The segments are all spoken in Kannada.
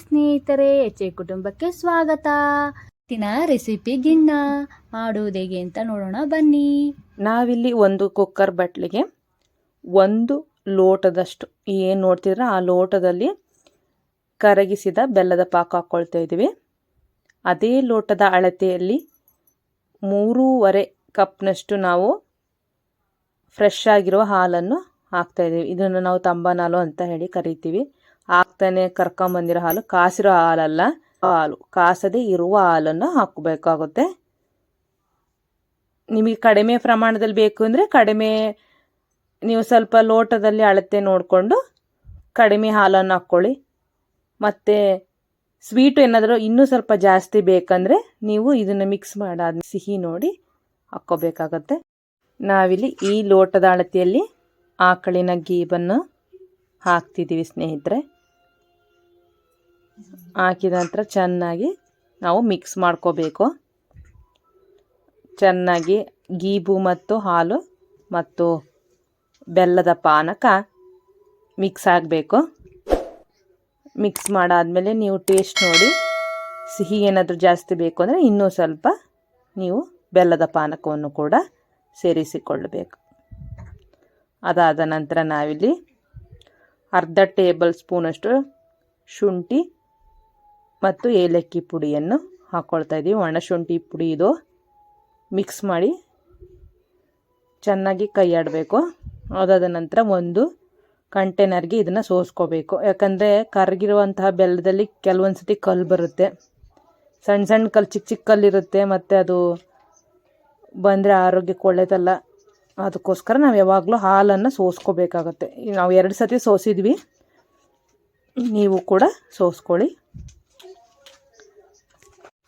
ಸ್ನೇಹಿತರೆ ಎಚೆ ಕುಟುಂಬಕ್ಕೆ ಸ್ವಾಗತ. ಇವತ್ತಿನ ರೆಸಿಪಿ ಗಿಣ್ಣ ಮಾಡುವುದೇಗೆ ಅಂತ ನೋಡೋಣ, ಬನ್ನಿ. ನಾವಿಲ್ಲಿ ಒಂದು ಕುಕ್ಕರ್ ಬಟ್ಲಿಗೆ ಒಂದು ಲೋಟದಷ್ಟು, ಏನು ನೋಡ್ತಿದ್ರೆ ಆ ಲೋಟದಲ್ಲಿ ಕರಗಿಸಿದ ಬೆಲ್ಲದ ಪಾಕ ಹಾಕ್ಕೊಳ್ತಾ ಇದ್ದೀವಿ. ಅದೇ ಲೋಟದ ಅಳತೆಯಲ್ಲಿ ಮೂರೂವರೆ ಕಪ್ನಷ್ಟು ನಾವು ಫ್ರೆಶ್ ಆಗಿರುವ ಹಾಲನ್ನು ಹಾಕ್ತಾ ಇದ್ದೀವಿ. ಇದನ್ನು ನಾವು ತಂಬನಾಲು ಅಂತ ಹೇಳಿ ಕರಿತೀವಿ. ಹಾಕ್ತಾನೆ ಕರ್ಕೊಂಬಂದಿರೋ ಹಾಲು. ಕಾಸಿರೋ ಹಾಲಲ್ಲ ಹಾಲು. ಕಾಸದೇ ಇರುವ ಹಾಲನ್ನು ಹಾಕಬೇಕಾಗುತ್ತೆ. ನಿಮಗೆ ಕಡಿಮೆ ಪ್ರಮಾಣದಲ್ಲಿ ಬೇಕು ಅಂದರೆ ಕಡಿಮೆ, ನೀವು ಸ್ವಲ್ಪ ಲೋಟದಲ್ಲಿ ಅಳತೆ ನೋಡಿಕೊಂಡು ಕಡಿಮೆ ಹಾಲನ್ನು ಹಾಕ್ಕೊಳ್ಳಿ. ಮತ್ತು ಸ್ವೀಟು ಏನಾದರೂ ಇನ್ನೂ ಸ್ವಲ್ಪ ಜಾಸ್ತಿ ಬೇಕಂದರೆ ನೀವು ಇದನ್ನು ಮಿಕ್ಸ್ ಮಾಡಾದ ಸಿಹಿ ನೋಡಿ ಹಾಕ್ಕೋಬೇಕಾಗತ್ತೆ. ನಾವಿಲ್ಲಿ ಈ ಲೋಟದ ಅಳತೆಯಲ್ಲಿ ಆಕಳಿನ ಗೀಬನ್ನು ಹಾಕ್ತಿದ್ದೀವಿ ಸ್ನೇಹಿತರೆ. ಹಾಕಿದ ನಂತರ ಚೆನ್ನಾಗಿ ನಾವು ಮಿಕ್ಸ್ ಮಾಡ್ಕೋಬೇಕು. ಚೆನ್ನಾಗಿ ಗೀಬು ಮತ್ತು ಹಾಲು ಮತ್ತು ಬೆಲ್ಲದ ಪಾನಕ ಮಿಕ್ಸ್ ಆಗಬೇಕು. ಮಿಕ್ಸ್ ಮಾಡಾದಮೇಲೆ ನೀವು ಟೇಸ್ಟ್ ನೋಡಿ, ಸಿಹಿ ಏನಾದರೂ ಜಾಸ್ತಿ ಬೇಕು ಅಂದರೆ ಇನ್ನೂ ಸ್ವಲ್ಪ ನೀವು ಬೆಲ್ಲದ ಪಾನಕವನ್ನು ಕೂಡ ಸೇರಿಸಿಕೊಳ್ಳಬೇಕು. ಅದಾದ ನಂತರ ನಾವಿಲ್ಲಿ ಅರ್ಧ ಟೇಬಲ್ ಸ್ಪೂನಷ್ಟು ಶುಂಠಿ ಮತ್ತು ಏಲಕ್ಕಿ ಪುಡಿಯನ್ನು ಹಾಕ್ಕೊಳ್ತಾ ಇದ್ದೀವಿ. ಒಣಶುಂಠಿ ಪುಡಿ ಇದು. ಮಿಕ್ಸ್ ಮಾಡಿ ಚೆನ್ನಾಗಿ ಕೈ ಅದಾದ ನಂತರ ಒಂದು ಕಂಟೈನರ್ಗೆ ಇದನ್ನು ಸೋಸ್ಕೋಬೇಕು. ಯಾಕಂದರೆ ಕರಗಿರುವಂತಹ ಬೆಲ್ಲದಲ್ಲಿ ಕೆಲವೊಂದು ಸತಿ ಕಲ್ಲು ಬರುತ್ತೆ. ಸಣ್ಣ ಸಣ್ಣ ಕಲ್ಲು ಚಿಕ್ಕ ಚಿಕ್ಕ ಕಲ್ಲಿರುತ್ತೆ ಮತ್ತು ಅದು ಬಂದರೆ ಆರೋಗ್ಯಕ್ಕೆ ಒಳ್ಳೆಯದಲ್ಲ ಅದಕ್ಕೋಸ್ಕರ ನಾವು ಯಾವಾಗಲೂ ಹಾಲನ್ನು ಸೋಸ್ಕೋಬೇಕಾಗತ್ತೆ. ನಾವು ಎರಡು ಸತಿ ಸೋಸಿದ್ವಿ. ನೀವು ಕೂಡ ಸೋಸ್ಕೊಳ್ಳಿ.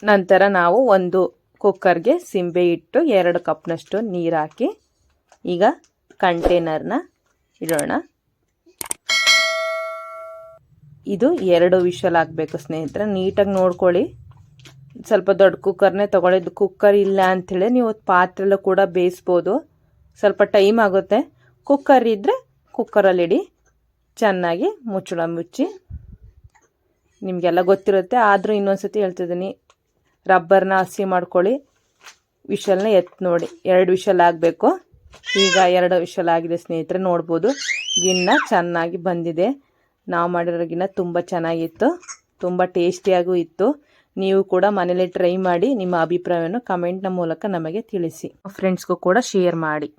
ನಂತರ ನಾವು ಒಂದು ಕುಕ್ಕರ್ಗೆ ಸಿಂಬೆ ಇಟ್ಟು ಎರಡು ಕಪ್ನಷ್ಟು ನೀರು ಹಾಕಿ, ಈಗ ಕಂಟೈನರ್ನ ಇಡೋಣ. ಇದು ಎರಡು ವಿಷಲ್ ಆಗಬೇಕು ಸ್ನೇಹಿತರೆ, ನೀಟಾಗಿ ನೋಡ್ಕೊಳ್ಳಿ. ಸ್ವಲ್ಪ ದೊಡ್ಡ ಕುಕ್ಕರ್ನೇ ತೊಗೊಳ್ಳಿದ್ದು ಕುಕ್ಕರ್ ಇಲ್ಲ ಅಂಥೇಳಿ ನೀವು ಪಾತ್ರೆಲ್ಲೂ ಕೂಡ ಬೇಯಿಸ್ಬೋದು. ಸ್ವಲ್ಪ ಟೈಮ್ ಆಗುತ್ತೆ. ಕುಕ್ಕರ್ ಇದ್ದರೆ ಕುಕ್ಕರಲ್ಲಿ ಇಡಿ, ಚೆನ್ನಾಗಿ ಮುಚ್ಚಳ ಮುಚ್ಚಿ. ನಿಮಗೆಲ್ಲ ಗೊತ್ತಿರುತ್ತೆ, ಆದರೂ ಇನ್ನೊಂದು ಸತಿ ಹೇಳ್ತಿದ್ದೀನಿ. ರಬ್ಬರ್ನ ಹಸಿ ಮಾಡ್ಕೊಳ್ಳಿ. ವಿಷಲ್ನ ಎತ್ತು ನೋಡಿ. ಎರಡು ವಿಷಲ್ ಆಗಬೇಕು. ಈಗ ಎರಡು ವಿಷಲ್ ಆಗಿದೆ ಸ್ನೇಹಿತರೆ, ನೋಡ್ಬೋದು. ಗಿನ್ನ ಚೆನ್ನಾಗಿ ಬಂದಿದೆ. ನಾವು ಮಾಡಿರೋ ಗಿನ್ನ ತುಂಬ ಚೆನ್ನಾಗಿತ್ತು. ತುಂಬ ಟೇಸ್ಟಿಯಾಗೂ ಇತ್ತು. ನೀವು ಕೂಡ ಮನೇಲಿ ಟ್ರೈ ಮಾಡಿ ನಿಮ್ಮ ಅಭಿಪ್ರಾಯವನ್ನು ಕಮೆಂಟ್ನ ಮೂಲಕ ನಮಗೆ ತಿಳಿಸಿ. ಫ್ರೆಂಡ್ಸ್ಗೂ ಕೂಡ ಶೇರ್ ಮಾಡಿ.